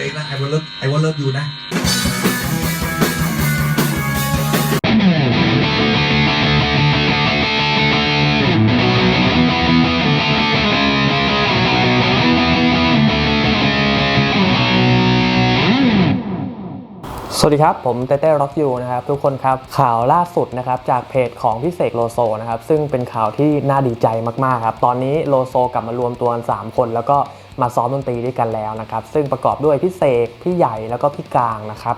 ลงนะไอวอลเลิฟไอวอลเลิฟอยู่นะสวัสดีครับ ผมเต้เต้ร็อกยูนะครับทุกคนครับข่าวล่าสุดนะครับจากเพจของพี่เสกโลโซนะครับซึ่งเป็นข่าวที่น่าดีใจมากๆครับตอนนี้โลโซกลับมารวมตัวกัน3คน แล้วก็ มาซ้อมดนตรีด้วยกันแล้วนะครับ ซึ่งประกอบด้วยพี่เสกพี่ใหญ่แล้วก็พี่กลางนะครับ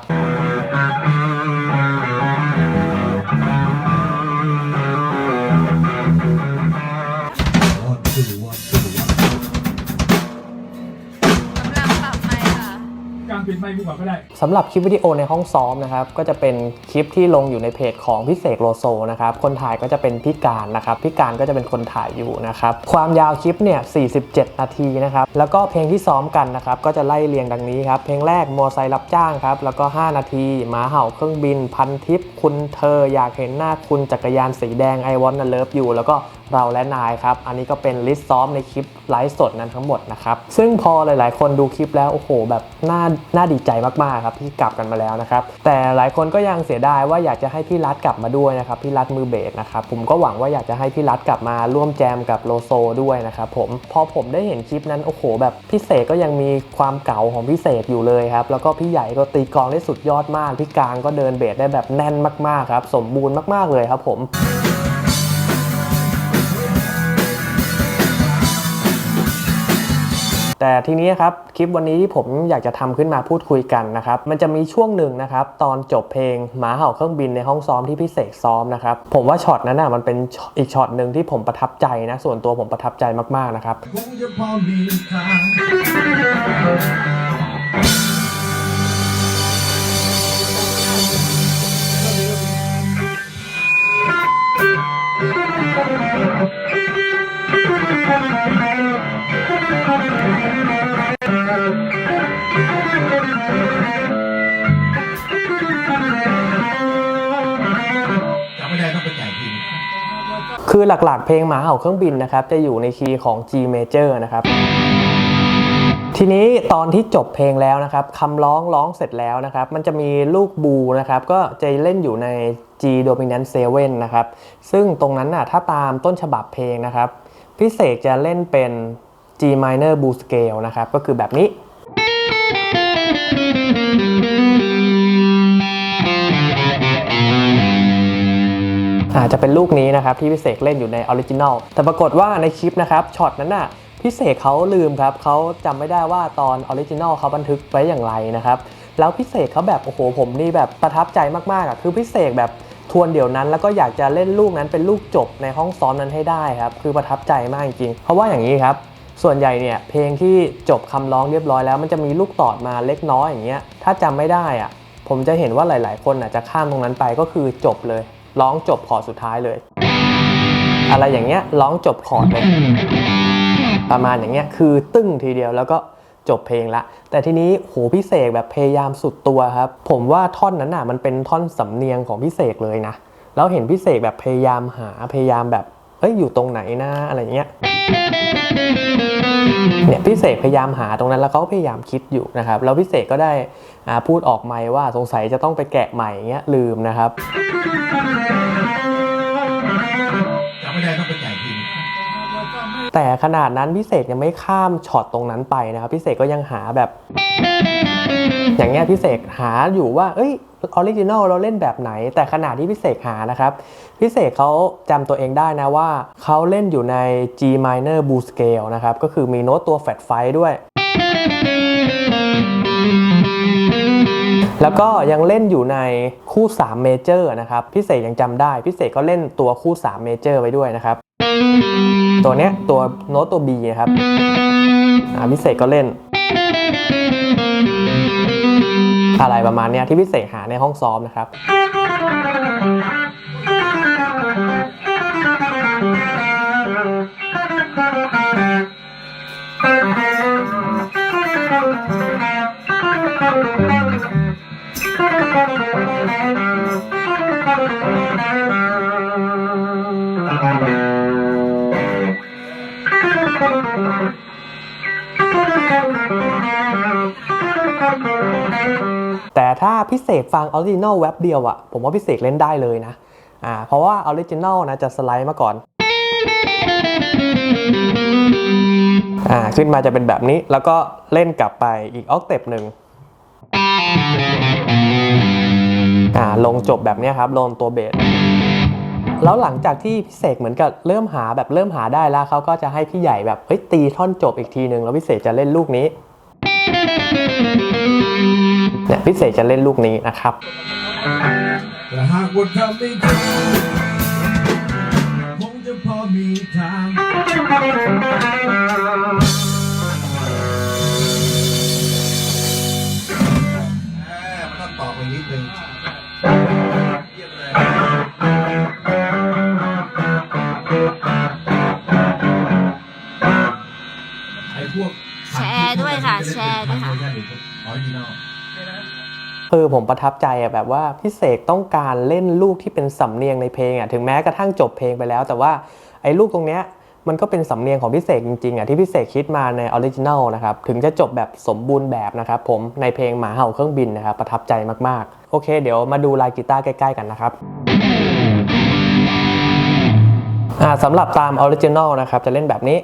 ไมค์กูก่อนก็ได้สำหรับคลิปวิดีโอในห้องซ้อมนะครับก็จะเป็นคลิปที่ลงอยู่ในเพจของพี่เสกโลโซนะครับคนถ่ายก็จะเป็นพี่การนะครับพี่การก็จะเป็นคนถ่ายอยู่นะครับความยาวคลิปเนี่ย 47 นาทีนะครับแล้วก็เพลงที่ซ้อมกันนะครับก็จะไล่เรียงดังนี้ครับเพลงแรกมอไซค์รับจ้างครับแล้วก็ 5 นาทีหมาเห่าเครื่องบินพันทิปคุณเธออยากเห็นหน้าคุณจักรยานสีแดงไอวอนนเลิฟอยู่แล้วก็ เราและนายครับ อันนี้ก็เป็นลิสต์ซ้อมในคลิปไลฟ์สดนั้นทั้งหมดนะครับ ซึ่งพอหลายๆ คนดูคลิปแล้ว โอ้โห แบบน่าน่าดีใจมากๆครับที่กลับกันมาแล้วนะครับ แต่หลายคนก็ยังเสียดายว่าอยากจะให้พี่รัฐกลับมาด้วยนะครับ พี่รัฐมือเบสนะครับ ผมก็หวังว่าอยากจะให้พี่รัฐกลับมาร่วมแจมกับโลโซด้วยนะครับผม พอผมได้เห็นคลิปนั้น โอ้โห แบบพี่เสกก็ยังมีความเก่าของพี่เสกอยู่เลยครับ แล้วก็พี่ใหญ่ก็ตีกลองได้สุดยอดมาก พี่กลางก็เดินเบสได้แบบแน่นมากๆครับ สมบูรณ์มากๆเลยครับผม แต่ทีนี้ครับคลิปวันนี้ที่ผมอยากจะทำขึ้นมาพูดคุยกันนะครับมันจะมีช่วงหนึ่งนะครับตอนจบเพลงหมาเห่าเครื่องบินในห้องซ้อมที่พี่เสกซ้อมนะครับผมว่าช็อตนั้นน่ะมันเป็นอีกช็อตหนึ่งที่ผมประทับใจนะส่วนตัวผมประทับใจมากๆนะครับ คือหลักๆ เพลงหมาเห่าเครื่องบินนะครับจะอยู่ในคีย์ของ G major นะครับทีนี้ตอนที่จบเพลงแล้วนะครับคำร้องร้องเสร็จแล้วนะครับ มันจะมีลูกบูนะครับ ก็จะเล่นอยู่ใน G dominant 7นะครับ ซึ่งตรงนั้นน่ะถ้าตามต้นฉบับเพลงนะครับพี่เสกจะเล่นเป็น G minor blues scale นะครับ ก็คือแบบนี้ อาจจะเป็นลูกนี้นะครับที่พี่เสกเล่นอยู่ในออริจินอลแต่ปรากฏว่าในคลิปนะครับช็อตนั้นน่ะพี่เสกเขาลืมครับเขาจำไม่ได้ว่าตอนออริจินอลเขาบันทึกไว้อย่างไรนะครับแล้วพี่เสกเขาแบบโอ้โหผมนี่แบบประทับใจมากๆอะคือพี่เสกแบบทวนเดี๋ยวนั้นแล้วก็อยากจะเล่นลูกนั้นเป็นลูกจบในห้องซ้อมนั้นให้ได้ครับคือประทับใจมากจริงเพราะว่าอย่างนี้ครับส่วนใหญ่เนี่ยเพลงที่จบคำร้องเรียบร้อยแล้ว มันจะมีลูกตอดมาเล็กน้อยอย่างเงี้ยถ้าจำไม่ได้อะผมจะเห็นว่าหลาย ๆ คนอาจจะข้ามตรงนั้นไปก็คือจบเลย ร้องจบคอร์ดสุดท้ายเลย อะไรอย่างเงี้ยร้องจบคอร์ดเลย ประมาณอย่างเงี้ยคือตึ้งทีเดียวแล้วก็จบเพลงละ แต่ทีนี้โหพี่เสกแบบพยายามสุดตัวครับ ผมว่าท่อนนั้นน่ะมันเป็นท่อนสำเนียงของพี่เสกเลยนะ แล้วเห็นพี่เสกแบบพยายามหาพยายามแบบ เอ้ยอยู่ตรงไหนนะอะไรเงี้ยเนี่ยพี่เสกพยายามหาตรงนั้นแล้วเขาก็พยายามคิดอยู่นะครับแล้วพี่เสกก็ได้พูดออกไมค์ว่าสงสัยจะต้องไปแกะใหม่เงี้ยลืมนะครับแต่ขนาดนั้นพี่เสกยังไม่ข้ามช็อตตรงนั้นไปนะครับพี่เสกก็ยังหาแบบ อย่างเงี้ยพี่เสกหาอยู่ว่า เอ้ยออริจินอลเราเล่นแบบไหน แต่ขนาดที่พี่เสกหานะครับพี่เสกเขาจำตัวเองได้นะว่าเขาเล่นอยู่ใน G minor bluescale นะครับ ก็คือมีโน้ตตัวแฟดไฟด้วย แล้วก็ยังเล่นอยู่ในคู่3เมเจอร์นะครับพี่เสกยังจำได้พี่เสกก็เล่นตัวคู่3เมเจอร์ไว้ด้วยนะครับ ตัวเนี้ยตัวโน้ตตัว B นะครับพี่เสกก็เล่น อะไรประมาณนี้ที่พี่เสกหาในห้องซ้อมนะครับ Thank แต่ถ้าพิเศษฟังออริจินอลแว็บเดียวอะผมว่าพิเศษเล่นได้เลยนะอ่าเพราะว่าออริจินอลนะจะสไลด์มาก่อนอ่าขึ้นมาจะเป็นแบบนี้แล้วก็เล่นกลับไปอีกออกเตปหนึ่งอ่าลงจบแบบนี้ครับลงตัวเบสแล้วหลังจากที่พี่เสกเหมือนกับเริ่มหาแบบเริ่มหาได้แล้วเขาก็จะให้พี่ใหญ่แบบเฮ้ยตีท่อนจบอีกทีหนึ่งแล้วพี่เสกจะเล่นลูกนี้ เนี่ยพี่เสกจะเล่นลูกนี้นะครับแต่หากว่าทำไม่ได้คงจะพอมีทางอ่ามันต้องตอบไปนิดนึงเยี่ยมเลยไอ้พวกแชร์ด้วยค่ะ แชร์ด้วยค่ะ ออริจินอผมประทับใจอะแบบว่าพี่เสกต้องการเล่นลูกที่เป็นสำเนียงในเพลงอะถึงแม้กระทั่งจบเพลงไปแล้ว แต่ว่าไอ้ลูกตรงเนี้ยมันก็เป็นสำเนียงของพี่เสกจริงๆอะที่พี่เสกคิดมาในออริจินัลนะครับถึงจะจบแบบสมบูรณ์แบบนะครับผมในเพลงหมาเห่าเครื่องบินนะครับประทับใจมากๆ โอเค เดี๋ยวมาดูลายกีตาร์ใกล้ๆกันนะครับอ่าสำหรับตามออริจินัลนะครับจะเล่นแบบนี้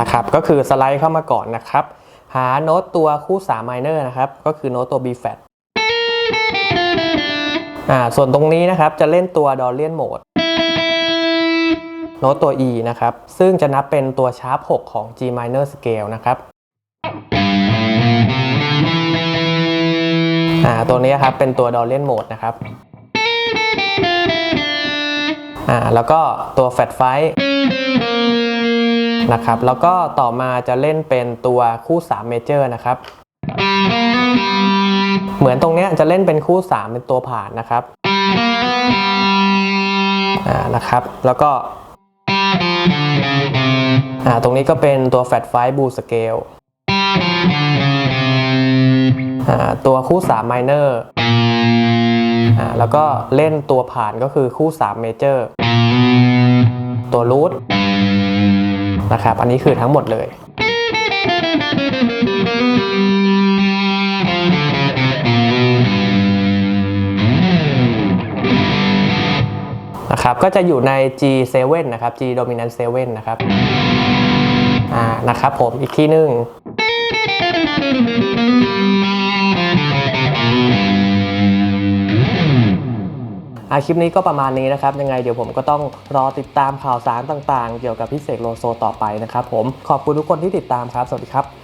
นะครับก็คือสไลด์เข้ามาก่อนนะครับ หาโน้ตตัวคู่3 minor นะครับ ก็คือโน้ตตัว B flat อ่าส่วนตรงนี้นะครับจะเล่นตัว Dorian mode โน้ตตัว E นะครับ ซึ่งจะนับเป็นตัวชาร์ป6ของ G minor scale นะครับอ่าตัวนี้ครับเป็นตัว Dorian mode นะครับอ่าแล้วก็ตัว Fat 5 นะครับ แล้วก็ต่อมาจะเล่นเป็นตัวคู่3เมเจอร์นะครับ เหมือนตรงเนี้ยจะเล่นเป็นคู่ 3 เป็นตัวผ่านนะครับอ่านะครับ แล้วก็อ่าตรงนี้ก็เป็นตัว Fat 5 Blue Scale อ่าตัวคู่3 Minor อ่าแล้วก็เล่นตัวผ่านก็คือคู่3 Major ตัว Root นะครับ อันนี้คือทั้งหมดเลยนะครับก็จะอยู่ใน G7 นะครับ G dominant 7 นะครับอ่านะครับผมอีกที่หนึ่ง อาคลิปนี้ก็ประมาณนี้นะครับ ยังไงเดี๋ยวผมก็ต้องรอติดตามข่าวสารต่างๆ เกี่ยวกับพิเศษโลโซต่อไปนะครับผมขอบคุณทุกคนที่ติดตามครับ สวัสดีครับ